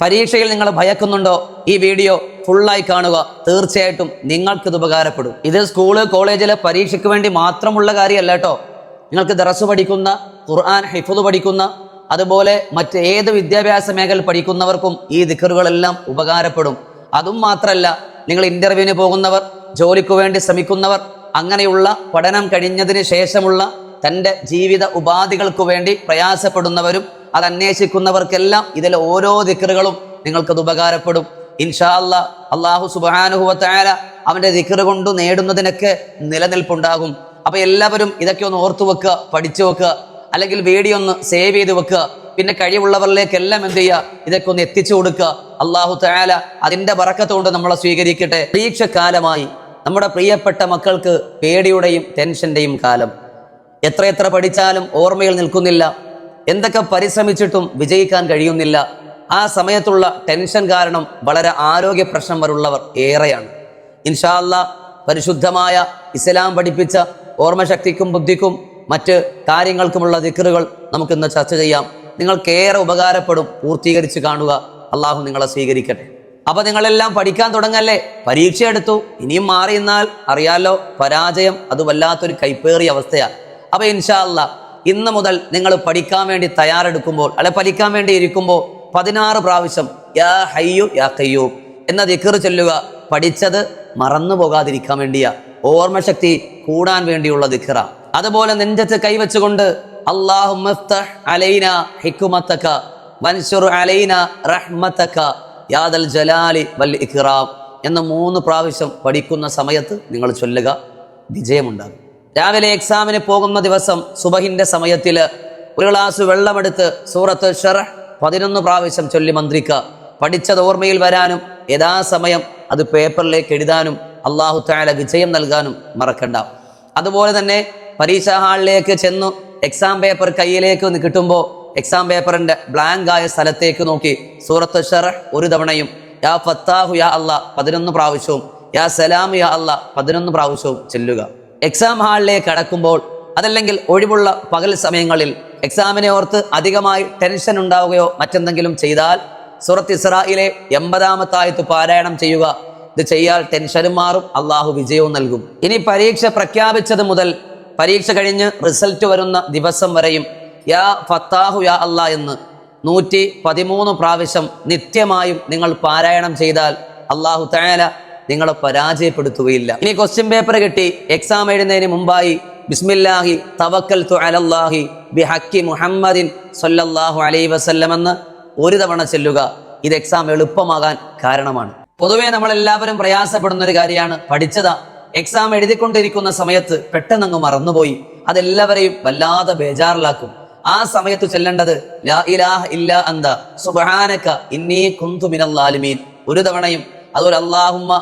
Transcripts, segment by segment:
പരീക്ഷയിൽ നിങ്ങൾ ഭയക്കുന്നുണ്ടോ? ഈ വീഡിയോ ഫുള്ളായി കാണുക. തീർച്ചയായിട്ടും നിങ്ങൾക്കിത് ഉപകാരപ്പെടും. ഇത് സ്കൂൾ കോളേജിലെ പരീക്ഷയ്ക്ക് വേണ്ടി മാത്രമുള്ള കാര്യമല്ല കേട്ടോ. നിങ്ങൾക്ക് ദറസ് പഠിക്കുന്ന ഖുർആൻ ഹിഫുദ് പഠിക്കുന്ന അതുപോലെ മറ്റ് ഏത് വിദ്യാഭ്യാസ മേഖല പഠിക്കുന്നവർക്കും ഈ ദിക്കറുകളെല്ലാം ഉപകാരപ്പെടും. അതും മാത്രമല്ല നിങ്ങൾ ഇന്റർവ്യൂവിന് പോകുന്നവർ ജോലിക്ക് വേണ്ടി ശ്രമിക്കുന്നവർ അങ്ങനെയുള്ള പഠനം കഴിഞ്ഞതിന് ശേഷമുള്ള തന്റെ ജീവിത ഉപാധികൾക്ക് വേണ്ടി പ്രയാസപ്പെടുന്നവരും അത് അന്വേഷിക്കുന്നവർക്കെല്ലാം ഇതിലെ ഓരോ ദിക്കറുകളും നിങ്ങൾക്കത് ഉപകാരപ്പെടും. ഇൻഷാ അല്ല അള്ളാഹു സുബാനുഹുവത്തായ അവന്റെ ദിക്കറ് കൊണ്ട് നേടുന്നതിനൊക്കെ നിലനിൽപ്പുണ്ടാകും. അപ്പൊ എല്ലാവരും ഇതൊക്കെ ഒന്ന് ഓർത്തു വെക്കുക പഠിച്ചു വെക്കുക അല്ലെങ്കിൽ വീഡിയോ ഒന്ന് സേവ് ചെയ്ത് വെക്കുക. പിന്നെ കഴിവുള്ളവരിലേക്കെല്ലാം എന്ത് ചെയ്യുക? ഇതൊക്കെ ഒന്ന് എത്തിച്ചു കൊടുക്കുക. അള്ളാഹു തയാല അതിന്റെ വറക്കത്തുകൊണ്ട് നമ്മളെ സ്വീകരിക്കട്ടെ. പരീക്ഷക്കാലമായി നമ്മുടെ പ്രിയപ്പെട്ട മക്കൾക്ക് പേടിയുടെയും ടെൻഷന്റെയും കാലം. എത്ര എത്ര പഠിച്ചാലും ഓർമ്മയിൽ നിൽക്കുന്നില്ല. എന്തൊക്കെ പരിശ്രമിച്ചിട്ടും വിജയിക്കാൻ കഴിയുന്നില്ല. ആ സമയത്തുള്ള ടെൻഷൻ കാരണം വളരെ ആരോഗ്യ പ്രശ്നം വരുള്ളവർ ഏറെയാണ്. ഇൻഷാല്ല പരിശുദ്ധമായ ഇസ്ലാം പഠിപ്പിച്ച ഓർമ്മശക്തിക്കും ബുദ്ധിക്കും മറ്റ് കാര്യങ്ങൾക്കുമുള്ള ദിക്കറുകൾ നമുക്കിന്ന് ചർച്ച ചെയ്യാം. നിങ്ങൾക്കേറെ ഉപകാരപ്പെടും പൂർത്തീകരിച്ച് കാണുക. അള്ളാഹു നിങ്ങളെ സ്വീകരിക്കട്ടെ. അപ്പൊ നിങ്ങളെല്ലാം പഠിക്കാൻ തുടങ്ങല്ലേ? പരീക്ഷ എടുത്തു. ഇനിയും മാറിയെന്നാൽ അറിയാലോ പരാജയം അത് വല്ലാത്തൊരു കൈപ്പേറിയ അവസ്ഥയാണ്. അപ്പൊ ഇൻഷാ ഇന്ന് മുതൽ നിങ്ങൾ പഠിക്കാൻ വേണ്ടി തയ്യാറെടുക്കുമ്പോൾ അല്ലെ പഠിക്കാൻ വേണ്ടി ഇരിക്കുമ്പോൾ പതിനാറ് പ്രാവശ്യം യാ ഹയ്യു യാ കയ്യൂ എന്ന ദിക്കറ് ചൊല്ലുക പഠിച്ചത് മറന്നു പോകാതിരിക്കാൻ വേണ്ടിയ. ഓർമ്മശക്തി കൂടാൻ വേണ്ടിയുള്ള ദിക്കറ. അതുപോലെ നെഞ്ചത്ത് കൈവച്ചുകൊണ്ട് എന്ന മൂന്ന് പ്രാവശ്യം പഠിക്കുന്ന സമയത്ത് നിങ്ങൾ ചൊല്ലുക വിജയമുണ്ടാകും. രാവിലെ എക്സാമിന് പോകുന്ന ദിവസം സുബഹിന്റെ സമയത്തിൽ ഒരു ഗ്ലാസ് വെള്ളമെടുത്ത് സൂറത്ത് ഷെറഹ് പതിനൊന്ന് പ്രാവശ്യം ചൊല്ലി മന്ത്രിക്കുക. പഠിച്ചത് ഓർമ്മയിൽ വരാനും യഥാസമയം അത് പേപ്പറിലേക്ക് എഴുതാനും അള്ളാഹു താല വിജയം നൽകാനും മറക്കണ്ട. അതുപോലെ തന്നെ പരീക്ഷാ ഹാളിലേക്ക് ചെന്നു എക്സാം പേപ്പർ കയ്യിലേക്ക് ഒന്ന് കിട്ടുമ്പോൾ എക്സാം പേപ്പറിന്റെ ബ്ലാങ്ക് ആയ സ്ഥലത്തേക്ക് നോക്കി സൂറത്ത് ഷെറഹ് ഒരു തവണയും യാ ഫത്താഹു യാ അള്ളാ പതിനൊന്ന് പ്രാവശ്യവും യാ സലാം യാ അള്ളാ പതിനൊന്ന് പ്രാവശ്യവും ചെല്ലുക. എക്സാം ഹാളിലേക്ക് കടക്കുമ്പോൾ അതല്ലെങ്കിൽ ഒഴിവുള്ള പകൽ സമയങ്ങളിൽ എക്സാമിനെ ഓർത്ത് അധികമായി ടെൻഷൻ ഉണ്ടാവുകയോ മറ്റെന്തെങ്കിലും ചെയ്താൽ സുറത്ത് ഇസ്രായിലെ എൺപതാമത്തായത്ത് പാരായണം ചെയ്യുക. ഇത് ചെയ്യാൽ ടെൻഷനും മാറും അള്ളാഹു വിജയവും നൽകും. ഇനി പരീക്ഷ പ്രഖ്യാപിച്ചത് മുതൽ പരീക്ഷ കഴിഞ്ഞ് റിസൾട്ട് വരുന്ന ദിവസം വരെയും യാ ഫത്താഹു യാ അല്ലാ എന്ന് നൂറ്റി പതിമൂന്ന് പ്രാവശ്യം നിത്യമായും നിങ്ങൾ പാരായണം ചെയ്താൽ അള്ളാഹു താല നിങ്ങളെ പരാജയപ്പെടുത്തുകയില്ല. ഇനി ക്വസ്റ്റ്യൻ പേപ്പർ കിട്ടി. എക്സാം എഴുതുന്നതിന് മുമ്പായി ബിസ്മില്ലാഹി തവക്കൽ അലല്ലാഹി ബി ഹക്കി മുഹമ്മദിൻ സല്ലല്ലാഹു അലൈഹി വസല്ലം എന്ന് ഒരു തവണ ചെല്ലുക ഇത് എക്സാം എളുപ്പമാകാൻ കാരണമാണ്. പൊതുവേ നമ്മൾ എല്ലാവരും പ്രയാസപ്പെടുന്ന ഒരു കാര്യമാണ്. പഠിച്ചതാ. എക്സാം എഴുതിക്കൊണ്ടിരിക്കുന്ന സമയത്ത് പെട്ടെന്നങ്ങ് മറന്നുപോയി. അതെല്ലാവരെയും വല്ലാതെ ബേജാറിലാക്കും. ആ സമയത്ത് ചെല്ലേണ്ടത് ലാ ഇലാഹ ഇല്ല അന്ത സുബ്ഹാനക ഇന്നി കുന്തു മിനൽ ഒരു തവണയും അതുപോലെ അള്ളാഹുമ്മ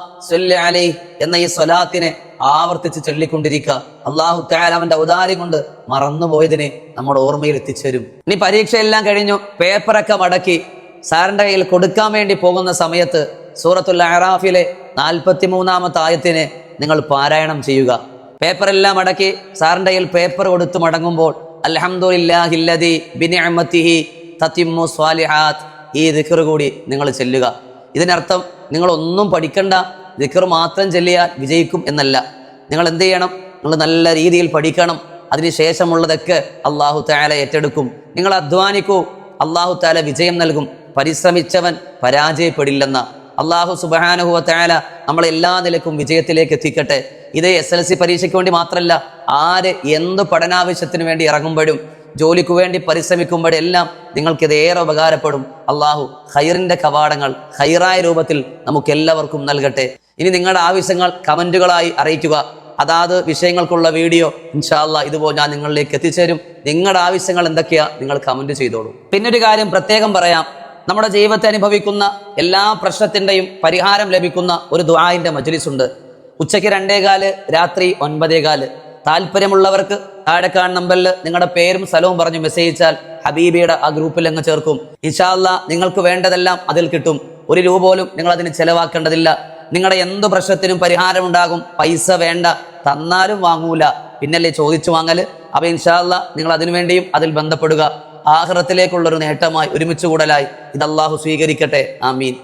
അലൈഹി എന്ന ഈ സ്വലാത്തിനെ ആവർത്തിച്ച് ചൊല്ലിക്കൊണ്ടിരിക്കുക. അള്ളാഹു താല അവന്റെ ഔദാര്യം കൊണ്ട് മറന്നുപോയതിനെ നമ്മുടെ ഓർമ്മയിൽ എത്തിച്ചേരും. ഇനി പരീക്ഷയെല്ലാം കഴിഞ്ഞു പേപ്പറൊക്കെ മടക്കി സാറിന്റെ കയ്യിൽ കൊടുക്കാൻ വേണ്ടി പോകുന്ന സമയത്ത് സൂറത്തുൽ അറാഫിലെ നാൽപ്പത്തി മൂന്നാമത്തെ ആയത്തിനെ നിങ്ങൾ പാരായണം ചെയ്യുക. പേപ്പറെല്ലാം അടക്കി സാറിന്റെ കയ്യിൽ പേപ്പർ കൊടുത്ത് മടങ്ങുമ്പോൾ അൽഹംദുലില്ലാഹില്ലദി ബിനിഅമത്തിഹി തത്തിമു സ്വാലിഹാത്ത് ഈ ദിക്ർ കൂടി നിങ്ങൾ ചെല്ലുക. ഇതിനർത്ഥം നിങ്ങൾ ഒന്നും പഠിക്കണ്ട ദിക്കർ മാത്രം ചെല്ലിയാൽ വിജയിക്കും എന്നല്ല. നിങ്ങൾ എന്ത് ചെയ്യണം? നിങ്ങൾ നല്ല രീതിയിൽ പഠിക്കണം. അതിനുശേഷമുള്ളതൊക്കെ അള്ളാഹു താല ഏറ്റെടുക്കും. നിങ്ങൾ അധ്വാനിക്കൂ. അള്ളാഹു താല വിജയം നൽകും. പരിശ്രമിച്ചവൻ പരാജയപ്പെടില്ലെന്ന. അള്ളാഹു സുബാനുഹുവ താല നമ്മളെ എല്ലാ നിലക്കും വിജയത്തിലേക്ക് എത്തിക്കട്ടെ. ഇത് എസ് എൽ സി പരീക്ഷയ്ക്ക് വേണ്ടി മാത്രമല്ല ആര് എന്ത് പഠനാവശ്യത്തിന് വേണ്ടി ഇറങ്ങുമ്പോഴും ജോലിക്ക് വേണ്ടി പരിശ്രമിക്കുമ്പോഴെല്ലാം നിങ്ങൾക്കിത് ഏറെ ഉപകാരപ്പെടും. അള്ളാഹു ഹൈറിന്റെ കവാടങ്ങൾ ഹൈറായ രൂപത്തിൽ നമുക്ക് എല്ലാവർക്കും നൽകട്ടെ. ഇനി നിങ്ങളുടെ ആവശ്യങ്ങൾ കമന്റുകളായി അറിയിക്കുക. അതാത് വിഷയങ്ങൾക്കുള്ള വീഡിയോ ഇൻഷാല്ല ഇതുപോലെ ഞാൻ നിങ്ങളിലേക്ക് എത്തിച്ചേരും. നിങ്ങളുടെ ആവശ്യങ്ങൾ എന്തൊക്കെയാ നിങ്ങൾ കമന്റ് ചെയ്തോളൂ. പിന്നൊരു കാര്യം പ്രത്യേകം പറയാം. നമ്മുടെ ജീവിതത്തെ അനുഭവിക്കുന്ന എല്ലാ പ്രശ്നത്തിന്റെയും പരിഹാരം ലഭിക്കുന്ന ഒരു ദുആന്റെ മജ്ലിസ് ഉണ്ട് ഉച്ചയ്ക്ക് രണ്ടേകാൽ രാത്രി ഒൻപതേകാൽ. താല്പര്യമുള്ളവർക്ക് താഴെ കാണുന്ന നമ്പറിൽ നിങ്ങളുടെ പേരും സ്ഥലവും പറഞ്ഞ് മെസ്സേജ് അയച്ചാൽ ഹബീബിയുടെ ആ ഗ്രൂപ്പിൽ അങ്ങ് ചേർക്കും. ഇൻഷാല്ല നിങ്ങൾക്ക് വേണ്ടതെല്ലാം അതിൽ കിട്ടും. ഒരു രൂപ പോലും നിങ്ങൾ അതിന് ചെലവാക്കേണ്ടതില്ല. നിങ്ങളുടെ എന്ത് പ്രശ്നത്തിനും പരിഹാരം ഉണ്ടാകും. പൈസ വേണ്ട. തന്നാലും വാങ്ങൂല. പിന്നല്ലേ ചോദിച്ചു വാങ്ങൽ അപ്പൊ ഇൻഷാല്ല നിങ്ങൾ അതിനുവേണ്ടിയും അതിൽ ബന്ധപ്പെടുക. ആഹ്റത്തിലേക്കുള്ളൊരു നേട്ടമായി ഒരുമിച്ച് കൂടലായി. ഇത് അള്ളാഹു സ്വീകരിക്കട്ടെ. ആമീൻ.